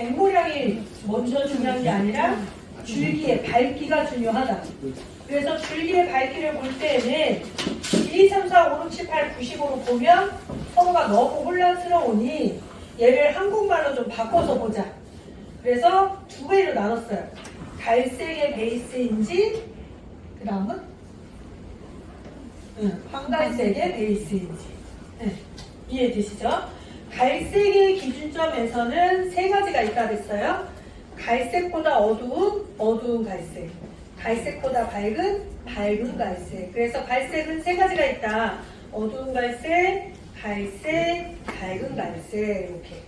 백모량이 먼저 중요한 게 아니라 줄기의 밝기가 중요하다. 그래서 줄기의 밝기를 볼 때는 1, 2, 3, 4, 5, 6, 7, 8, 9, 10으로 보면 서로가 너무 혼란스러우니 얘를 한국말로 좀 바꿔서 보자. 그래서 두 개로 나눴어요. 갈색의 베이스인지, 그 다음은 응, 황갈색의 베이스인지. 네, 이해되시죠? 갈색의 기준점에서는 세 가지가 있다 그랬어요. 갈색보다 어두운, 어두운 갈색. 갈색보다 밝은, 밝은 갈색. 그래서 갈색은 세 가지가 있다. 어두운 갈색, 갈색, 밝은 갈색. 이렇게.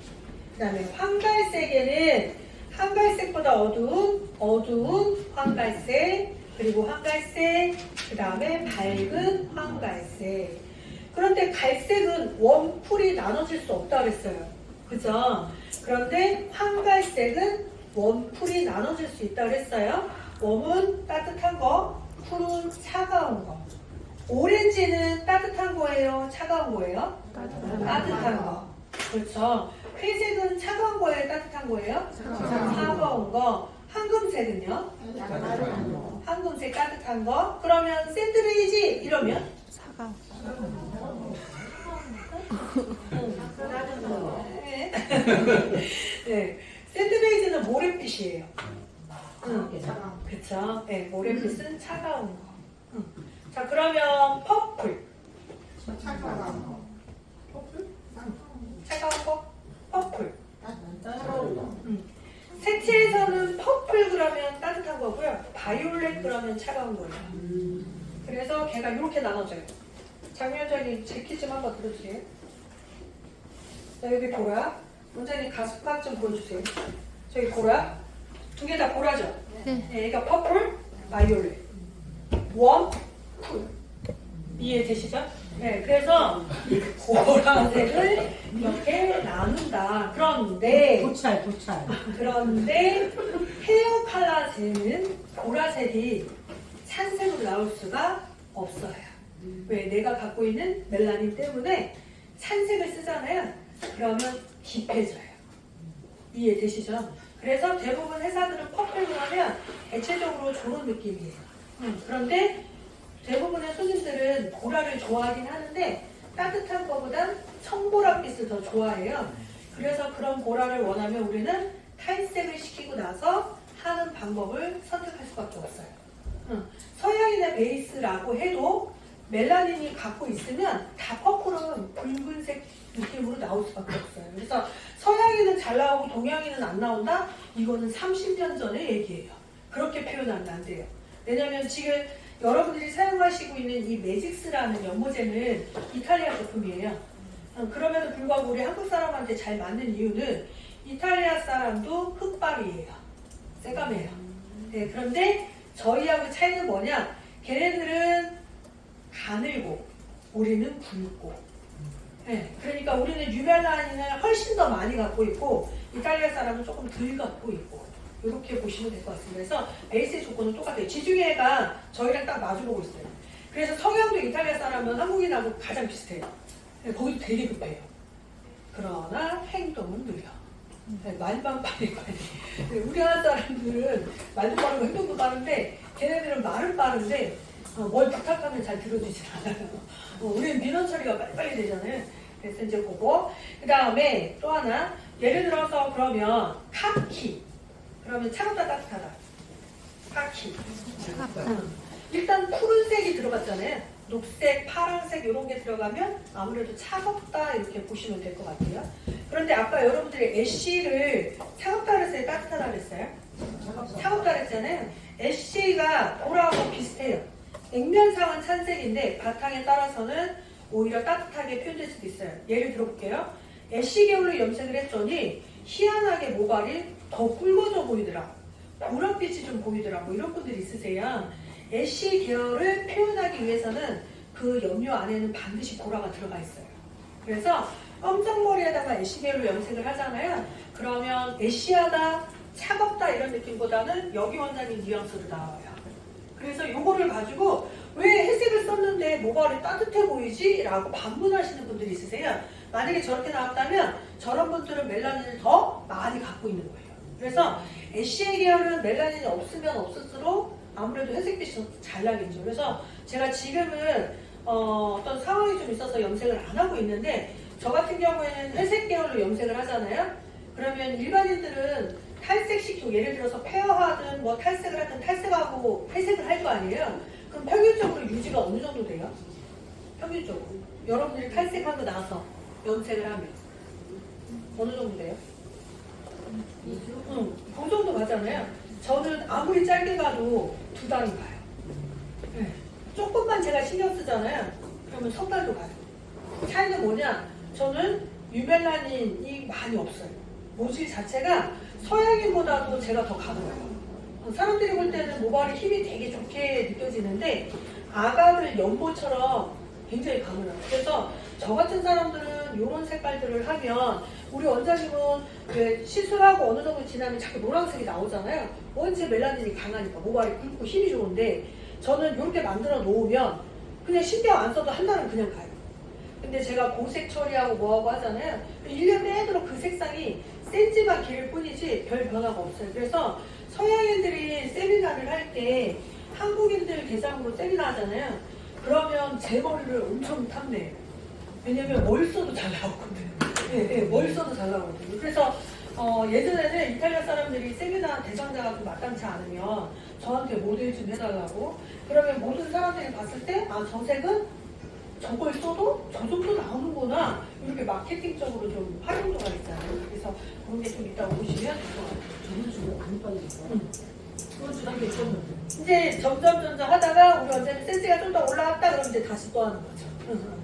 그 다음에 황갈색에는 한갈색보다 어두운, 어두운 황갈색, 그리고 황갈색, 그 다음에 밝은 황갈색. 그런데 갈색은 원풀이 나눠질 수 없다 그랬어요. 그죠? 그런데 황갈색은 원풀이 나눠질 수 있다 그랬어요. 웜은 따뜻한 거, 풀은 차가운 거. 오렌지는 따뜻한 거예요? 차가운 거예요? 따뜻한 거. 그렇죠. 회색은 차가운 거예요? 따뜻한 거예요? 차가운 거. 황금색은요? 황금색 따뜻한 거. 그러면 샌드위치 이러면? 네. 네. 샌드베이지는 모래빛이에요. 응. 그쵸? 네, 모래빛은 차가운 거. 응. 자, 그러면 퍼플. 차가운 거? 퍼플. 응. 색채에서는 퍼플 그러면 따뜻한 거고요. 바이올렛 그러면 차가운 거예요. 그래서 걔가 이렇게 나눠져요. 장면장님 제키 좀 한번 들어주세요. 자, 여기 보라. 원장님 가슴팍 좀 보여주세요. 저기 보라. 두 개 다 보라죠? 네. 네, 얘가 퍼플, 바이올렛. 원, 쿨. 이해되시죠? 네, 그래서 보라색을 이렇게 나눈다. 그런데 도찰 도찰 그런데 헤어 칼라제는 보라색이 찬색으로 나올 수가 없어요. 왜? 내가 갖고 있는 멜라닌 때문에 찬색을 쓰잖아요. 그러면 깊해져요. 이해되시죠? 그래서 대부분 회사들은 퍼플을 하면 대체적으로 좋은 느낌이에요. 음, 그런데 대부분의 손님들은 보라를 좋아하긴 하는데 따뜻한 것보단 청보라빛을 더 좋아해요. 그래서 그런 보라를 원하면 우리는 탈색을 시키고 나서 하는 방법을 선택할 수밖에 없어요. 응. 서양인의 베이스라고 해도 멜라닌이 갖고 있으면 다 퍼플은 붉은색 느낌으로 나올 수밖에 없어요. 그래서 서양인은 잘 나오고 동양인은 안 나온다? 이거는 30년 전의 얘기예요. 그렇게 표현하면 안 돼요. 왜냐면 지금 여러분들이 사용하시고 있는 이 매직스라는 연모제는 이탈리아 제품이에요. 어, 그럼에도 불구하고 우리 한국 사람한테 잘 맞는 이유는 이탈리아 사람도 흑발이에요. 새까매요. 네, 그런데 저희하고 차이는 뭐냐? 걔네들은 가늘고 우리는 굵고. 네, 그러니까 우리는 유멜라닌을 훨씬 더 많이 갖고 있고 이탈리아 사람은 조금 덜 갖고 있고 이렇게 보시면 될 것 같습니다. 그래서 베이스의 조건은 똑같아요. 지중해가 저희랑 딱 마주보고 있어요. 그래서 성향도 이탈리아 사람은 한국인하고 가장 비슷해요. 네, 거기도 되게 급해요. 그러나 행동은 느려. 네, 말만 빨리 빨리. 네, 우리나라 사람들은 말도 빠르고 행동도 빠른데 걔네들은 말은 빠른데 어, 뭘 부탁하면 잘 들어주질 않아요. 어, 우리는 민원 처리가 빨리빨리 되잖아요. 그래서 이제 그거. 그 다음에 또 하나. 예를 들어서 그러면 카키. 그러면 차갑다 따뜻하다. 카키. 응. 일단 푸른색이 들어갔잖아요. 녹색, 파란색 이런 게 들어가면 아무래도 차갑다 이렇게 보시면 될 것 같아요. 그런데 아까 여러분들이 애쉬를 차갑다 그랬어요? 따뜻하다 그랬어요? 차갑다 그랬잖아요. 애쉬가 보라하고 비슷해요. 액면상은 찬색인데 바탕에 따라서는 오히려 따뜻하게 표현될 수도 있어요. 예를 들어볼게요. 애쉬 계열로 염색을 했더니 희한하게 모발이 더 굵어져 보이더라. 보랏빛이 좀 보이더라. 뭐 이런 분들 있으세요. 애쉬 계열을 표현하기 위해서는 그 염료 안에는 반드시 보라가 들어가 있어요. 그래서 검정머리에다가 애쉬 계열로 염색을 하잖아요. 그러면 애쉬하다, 차갑다 이런 느낌보다는 여기 원장님 뉘앙스로 나와요. 그래서 요거를 가지고 왜 회색을 썼는데 모발이 따뜻해 보이지? 라고 반문하시는 분들이 있으세요. 만약에 저렇게 나왔다면 저런 분들은 멜라닌을 더 많이 갖고 있는 거예요. 그래서 애쉬의 계열은 멜라닌이 없으면 없을수록 아무래도 회색빛이 더 잘 나겠죠. 그래서 제가 지금은 어, 어떤 상황이 좀 있어서 염색을 안 하고 있는데 저 같은 경우에는 회색 계열로 염색을 하잖아요. 그러면 일반인들은 탈색시키고 예를 들어서 페어하든 뭐 탈색을 하든 탈색하고 회색을 할 거 아니에요. 그럼 평균적으로 유지가 어느 정도 돼요? 평균적으로. 여러분들이 탈색하고 나서 염색을 하면 어느 정도 돼요? 응, 그 정도 가잖아요. 저는 아무리 짧게 가도 두 달은 가요. 네. 조금만 제가 신경 쓰잖아요. 그러면 석 달도 가요. 차이는 뭐냐? 저는 유멜라닌이 많이 없어요. 모질 자체가 서양인보다도 제가 더 가벼워요. 사람들이 볼 때는 모발이 힘이 되게 좋게 느껴지는데 아가들 연보처럼 굉장히 가물어요. 그래서 저 같은 사람들은 이런 색깔들을 하면 우리 원장님은 왜 시술하고 어느 정도 지나면 자꾸 노란색이 나오잖아요. 원체 멜라닌이 강하니까 모발이 굵고 힘이 좋은데 저는 이렇게 만들어 놓으면 그냥 신경 안 써도 한 달은 그냥 가요. 근데 제가 고색 처리하고 뭐하고 하잖아요. 1년 내도록 그 색상이 센지만 길 뿐이지 별 변화가 없어요. 그래서 서양인들이 세미나를 할 때 한국인들 대상으로 세미나 하잖아요. 그러면 제 머리를 엄청 탐내요. 왜냐면 뭘 써도 잘 나오거든요. 예, 예, 뭘 써도 잘 나오거든요. 그래서 어, 예전에는 이탈리아 사람들이 세미나 대상자가 좀 마땅치 않으면 저한테 모델 좀 해달라고 그러면 모든 사람들이 봤을 때 아 저 색은 저걸 써도 저 정도 나오는구나 이렇게 마케팅적으로 좀 활용도가 있잖아요. 그래서 그런 게좀 있다고 보시면 저는 주로 안 빠지니까. 음. 이제 점점 점점 하다가 우리 원장님 센스가 좀 더 올라갔다 그러면 이제 다시 또 하는 거죠. 응.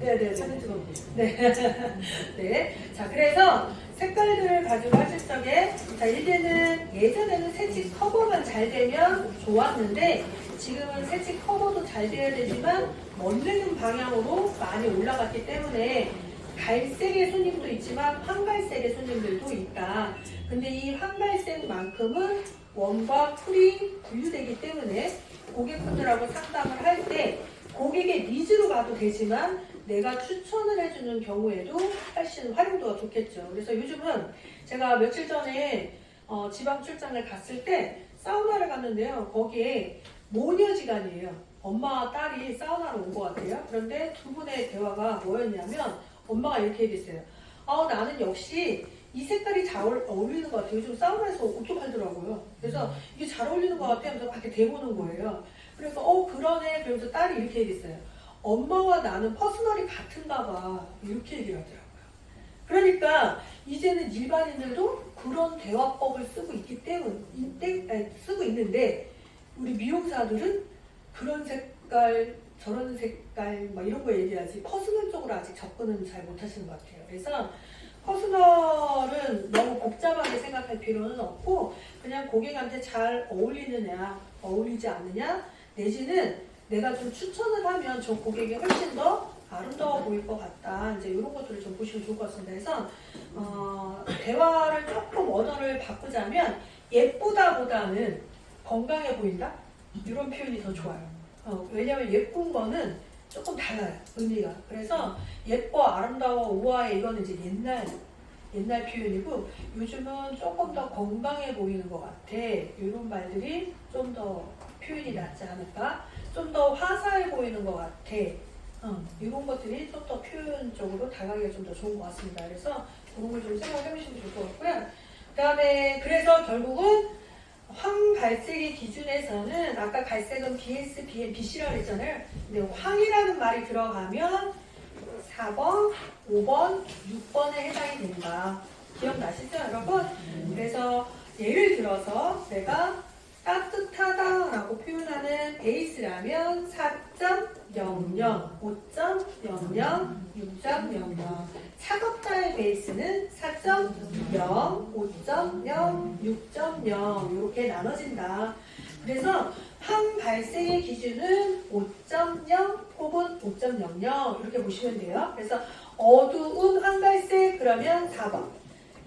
네네네. 사진 찍어보세요. 네. 네. 자, 그래서 색깔들을 가지고 하실 적에, 자, 이제는 예전에는 새치 커버만 잘 되면 좋았는데, 지금은 새치 커버도 잘 돼야 되지만, 멋내는 방향으로 많이 올라갔기 때문에, 갈색의 손님도 있지만, 황갈색의 손님들도 있다. 근데 이 황갈색만큼은 웜과 쿨이 분류되기 때문에, 고객분들하고 상담을 할 때, 고객의 니즈로 가도 되지만, 내가 추천을 해주는 경우에도 훨씬 활용도가 좋겠죠. 그래서 요즘은 제가 며칠 전에 어, 지방 출장을 갔을 때 사우나를 갔는데요. 거기에 모녀지간이에요. 엄마와 딸이 사우나로 온 것 같아요. 그런데 두 분의 대화가 뭐였냐면 엄마가 이렇게 얘기했어요. 아 나는 역시 이 색깔이 잘 어울- 어울리는 것 같아요. 요즘 사우나에서 옷도 팔더라고요. 그래서 이게 잘 어울리는 것 같아요. 하면서 막 이렇게 대보는 거예요. 그래서 어 그러네. 그러면서 딸이 이렇게 얘기했어요. 엄마와 나는 퍼스널이 같은가 봐. 이렇게 얘기를 하더라고요. 그러니까 이제는 일반인들도 그런 대화법을 쓰고 있기 때문, 때- 아니, 쓰고 있는데 우리 미용사들은 그런 색깔, 저런 색깔, 막 이런 거 얘기하지 퍼스널 쪽으로 아직 접근은 잘 못하시는 것 같아요. 그래서 퍼스널은 너무 복잡하게 생각할 필요는 없고 그냥 고객한테 잘 어울리느냐, 어울리지 않느냐, 내지는 내가 좀 추천을 하면 저 고객이 훨씬 더 아름다워 보일 것 같다. 이제 이런 것들을 좀 보시면 좋을 것 같습니다. 그래서 어, 대화를 조금 언어를 바꾸자면 예쁘다보다는 건강해 보인다 이런 표현이 더 좋아요. 어, 왜냐하면 예쁜 거는 조금 달라요 의미가. 그래서 예뻐, 아름다워, 우아해 이거는 이제 옛날 옛날 표현이고 요즘은 조금 더 건강해 보이는 것 같아. 이런 말들이 좀 더 표현이 낫지 않을까? 좀 더 화사해 보이는 것 같아. 어, 이런 것들이 좀 더 표현적으로 다가기가 좀 더 좋은 것 같습니다. 그래서 그런 걸 좀 생각해 보시면 좋을 것 같고요. 그 다음에 그래서 결국은 황갈색의 기준에서는 아까 갈색은 BS, BM, BC라고 했잖아요. 근데 황이라는 말이 들어가면 4번, 5번, 6번에 해당이 된다. 기억나시죠, 여러분? 그래서 예를 들어서 내가 따뜻하다라고 표현하는 베이스라면 4.00, 5.00, 6.00 차갑다의 베이스는 4.0, 5.0, 6.0 이렇게 나눠진다. 그래서 황발색의 기준은 5.0 혹은 5.00 이렇게 보시면 돼요. 그래서 어두운 황갈색 그러면 4번,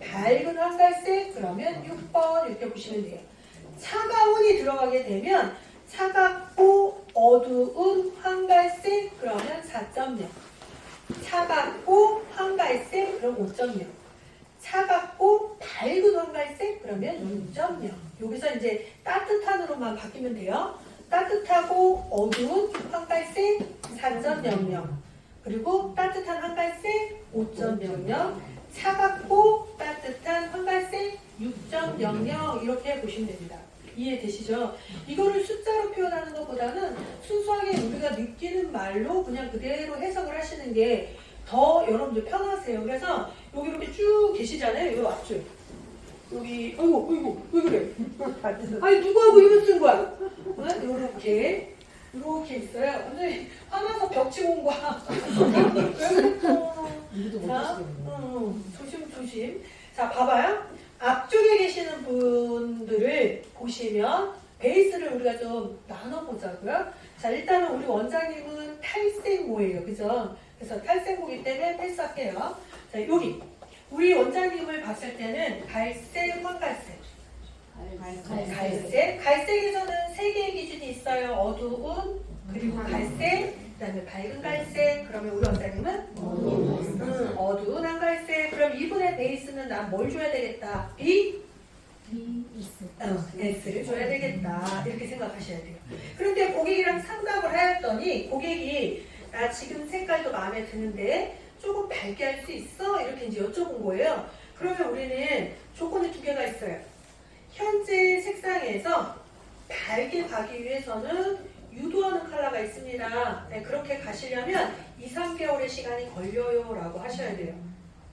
밝은 황갈색 그러면 6번 이렇게 보시면 돼요. 차가운이 들어가게 되면 차갑고 어두운 황갈색 그러면 4.0 차갑고 황갈색 그럼 5.0 차갑고 밝은 황갈색 그러면 6.0. 여기서 이제 따뜻한으로만 바뀌면 돼요. 따뜻하고 어두운 황갈색 4.00. 그리고 따뜻한 황갈색 5.00. 차갑고 따뜻한 황갈색 6.00 이렇게 보시면 됩니다. 이해되시죠? 이거를 숫자로 표현하는 것보다는 순수하게 우리가 느끼는 말로 그냥 그대로 해석을 하시는 게 더 여러분들 편하세요. 그래서 여기 이렇게 쭉 계시잖아요. 요 앞줄. 여기, 어이구, 어이구, 왜 그래? 아니, 누구하고 이거 쓴 거야? 이렇게. 이렇게 있어요. 완전히 화나서 벽 치고 온 거야. 자. 음, 조심 조심. 자, 봐봐요. 앞쪽에 계시는 분들을 보시면 베이스를 우리가 좀 나눠보자고요. 자, 일단은 우리 원장님은 탈색모예요, 그죠? 그래서 탈색모기 때문에 패스할게요. 자, 여기 우리 원장님을 봤을 때는 갈색, 황갈색. 갈색. 갈색에서는 세 개의 기준이 있어요. 어두운, 그리고 갈색, 그 다음에 밝은 갈색. 그러면 우리 원장님은 음, 어두운 한갈색. 그럼 이분의 베이스는 난 뭘 줘야 되겠다? B, 어, S를 줘야 되겠다. 이렇게 생각하셔야 돼요. 그런데 고객이랑 상담을 하였더니 고객이 나 지금 색깔도 마음에 드는데 조금 밝게 할 수 있어? 이렇게 이제 여쭤본 거예요. 그러면 우리는 조건이 두 개가 있어요. 현재 색상에서 밝게 가기 위해서는 유도하는 컬러가 있습니다. 네, 그렇게 가시려면 2, 3개월의 시간이 걸려요 라고 하셔야 돼요.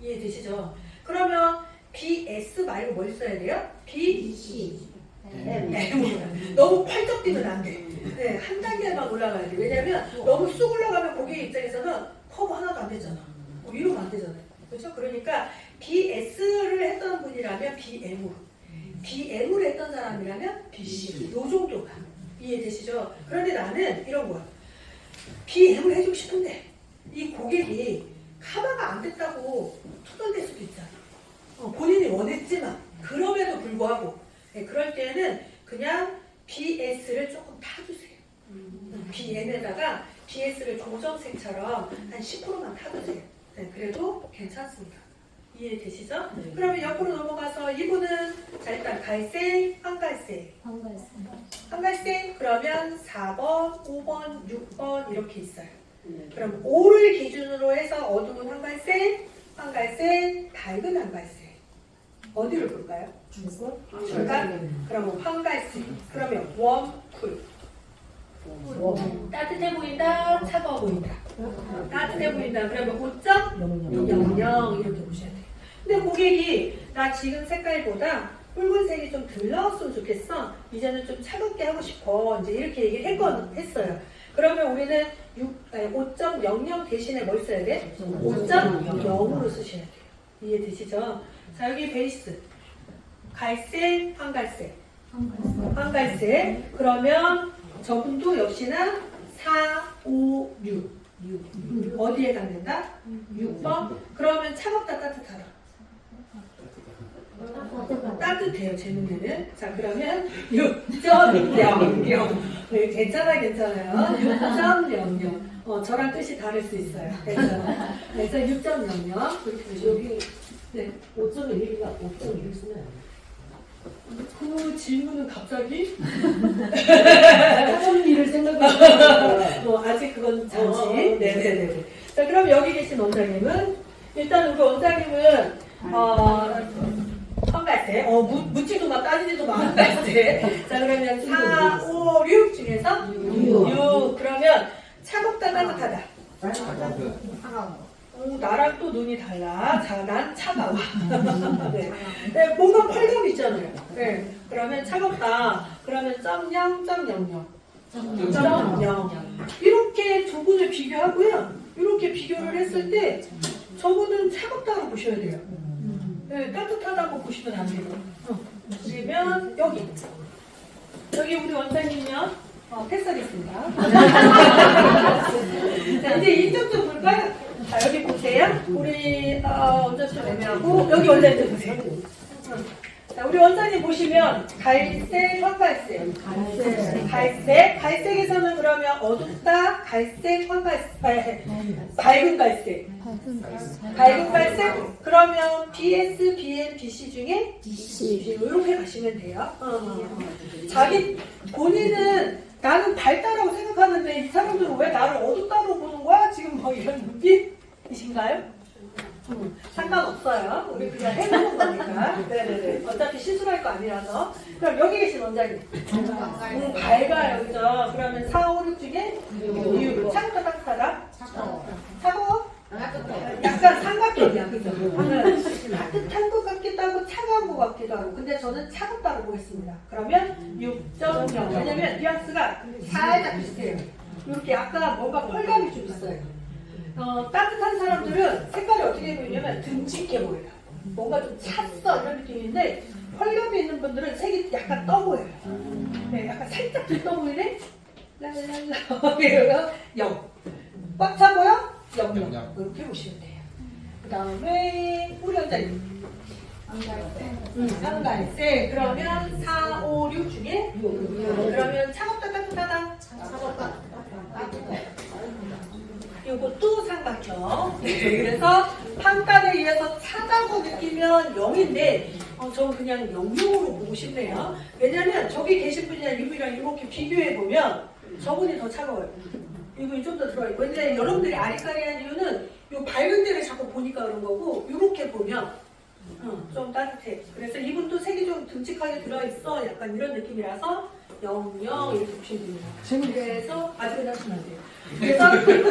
이해되시죠? 그러면 BS 말고 뭘 써야 돼요? B, 네, 너무 팔쩍 뛰면 안 돼. 네, 한 단계만 올라가야 돼. 왜냐면 너무 쑥 올라가면 고객 입장에서는 커버 하나도 안 되잖아. 뭐 이러면 안 되잖아요. 그렇죠? 그러니까 BS를 했던 분이라면 BM으로, BM으로 했던 사람이라면 BC. 요 정도가 이해되시죠? 그런데 나는 이런 거야. BM을 해주고 싶은데 이 고객이 카바가 안 됐다고 투덜댈 수도 있잖아. 어, 본인이 원했지만 그럼에도 불구하고 네, 그럴 때는 그냥 BS를 조금 타주세요. BM에다가 BS를 조정색처럼 한 10%만 타주세요. 네, 그래도 괜찮습니다. 이해되시죠? 네. 그러면 옆으로 넘어가서 이분은 자 일단 갈색, 한갈색, 한갈색 그러면 4번, 5번, 6번 이렇게 있어요. 그럼 5를 기준으로 해서 어두운 한 갈색, 한 갈색, 밝은 한 갈색. 어디를 볼까요? 줄걸? 줄까? 그러면 황갈색. 그러면 웜 쿨. 따뜻해 보인다 차가워 보인다. 따뜻해 보인다. 그러면 5.00 이렇게 보셔야 돼요. 근데 고객이 나 지금 색깔보다 붉은색이 좀 덜 나왔으면 좋겠어. 이제는 좀 차갑게 하고 싶어. 이제 이렇게 얘기를 했거, 했어요 그러면 우리는 5.00 대신에 뭘 써야 돼? 5.0으로 쓰셔야 돼요. 이해되시죠? 자 여기 베이스. 갈색, 황갈색. 황갈색. 그러면 저분도 역시나 4, 5, 6 어디에 해당된다? 6번? 그러면 차갑다 따뜻하다 따뜻해요 제 눈에는 자 그러면 6.00 네, 괜찮아 괜찮아요 6.00 어, 저랑 뜻이 다를 수 있어요 괜찮아 그래서 6.00 그렇게 보시면 여기 네. 5.1이가 5.1 쓰면 안그 질문은 갑자기 돼. 3.1을 생각하니까 뭐 아직 그건 잠시. 어, 어, 네. 네네네. 자 그럼 여기 계신 원장님은 일단 우리 원장님은 어 한갈색, 어 묻, 묻지도 마 따지지도 마 한갈색. 자 그러면 4, 5, 6 중에서 6. 그러면 차갑다 따뜻하다. 오, 나랑 또 눈이 달라. 자, 난 차가워. 네. 네, 뭔가 팔감 있잖아요. 네. 그러면 차갑다. 그러면 점0 점 00. 점 0. 이렇게 두 분을 비교하고요. 이렇게 비교를 했을 때 저분은 차갑다고 보셔야 돼요. 네, 따뜻하다고 보시면 안 돼요. 어. 그러면 여기. 여기 우리 원장님요. 어, 패스하겠습니다. 자, 이제 이쪽 좀 볼까요? 자, 여기 보세요. 우리, 어, 원장님 애매하고, 여기 원장님 보세요. 어. 자, 우리 원장님 보시면 갈색, 황갈색. 갈색. 갈색. 갈색에서는 그러면 어둡다, 갈색, 황갈색, 아, 밝은 갈색. 밝은 갈색? 그러면 BS, BM, BC 중에 BC. 이렇게 가시면 돼요. 어, 어, 어. 자기 본인은 나는 밝다라고 생각하는데 이 사람들은 왜 나를 어둡다고 보는 거야? 지금 뭐 이런 눈빛이신가요? 음, 상관없어요. 우리 그냥 해보는 거니까. 네네네. 어차피 실수할 거 아니라서. 그럼 여기 계신 원장님. 음, 밝아요. 그죠? 그러면 4, 5, 6 중에 6. 차갑다, 따뜻하다? 차가워? 약간 삼각형이야. 그죠? 따뜻한 것 같기도 하고 차가운 것 같기도 하고. 근데 저는 차갑다고 보겠습니다. 그러면 6.0. 왜냐면 뉘앙스가 살짝 비슷해요. 이렇게 약간 뭔가 펄감이 좀 있어요. 어, 따뜻한 사람들은 색깔이 어떻게 보이냐면 듬직해 보여요. 뭔가 좀 찼어 이런 느낌인데 펄감이 있는 분들은 색이 약간 떠 보여요. 네, 약간 살짝 들떠 보이네? 랄랄라 이러면 0. 꽉차 보여? 0. 영, 0. 영. 이렇게 보시면 돼요. 그 다음에 우리 원장님. 음, 한갈색. 그러면 4, 5, 6 중에 그러면 차갑다 따뜻하다? 요것도 삼각형. 네, 그래서 판단에 의해서 차다고 느끼면 0인데, 어, 저는 그냥 0용으로 보고 싶네요. 왜냐면 저기 계신 분이랑 이분이랑 이렇게 비교해보면 저분이 더 차가워요. 이분이 좀 더 들어요. 왜냐면 여러분들이 아리까리한 이유는 요 밝은 데를 자꾸 보니까 그런 거고, 이렇게 보면 어, 좀 따뜻해. 그래서 이분도 색이 좀 듬직하게 들어있어. 약간 이런 느낌이라서 0, 0 이렇게 보시면 됩니다. 그래서 아직은 하시면 안 돼요. 그래서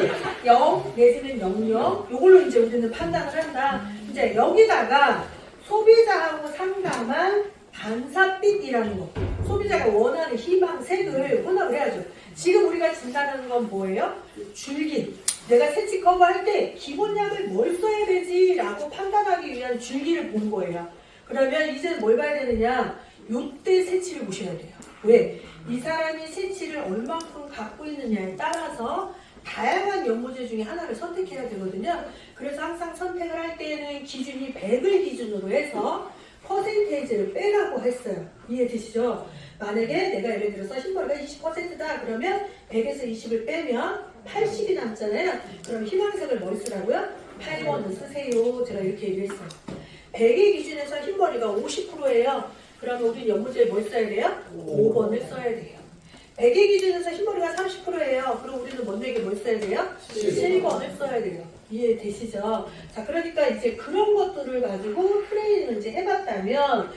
0 내지는 0, 0 이걸로 이제 우리는 판단을 한다. 이제 여기다가 소비자하고 상담한 반사빛이라는 거. 소비자가 원하는 희망 색을 혼합을 해야죠. 지금 우리가 진단하는 건 뭐예요? 줄기. 내가 새치 커버 할 때 기본약을 뭘 써야 되지라고 판단하기 위한 줄기를 본 거예요. 그러면 이제 뭘 봐야 되느냐? 요때 새치를 보셔야 돼요. 왜? 이 사람이 새치를 얼만큼 갖고 있느냐에 따라서 다양한 연모제 중에 하나를 선택해야 되거든요. 그래서 항상 선택을 할 때는 기준이 100을 기준으로 해서 퍼센테이지를 빼라고 했어요. 이해되시죠? 만약에 내가 예를 들어서 흰머리가 20%다 그러면 100에서 20을 빼면 80이 남잖아요. 그럼 희망색을 머리 쓰라고요? 8번을 쓰세요. 제가 이렇게 얘기했어요. 100의 기준에서 흰머리가 50%예요. 그러면 우리 연모제에 뭘 써야 돼요? 5번을 써야 돼요. 100의 기준에서 흰머리가 30%예요. 그럼 우리는 먼저에게 뭘 써야 돼요? 7번을 써야 돼요. 이해되시죠? 자, 그러니까 이제 그런 것들을 가지고 트레이닝을 이제 해봤다면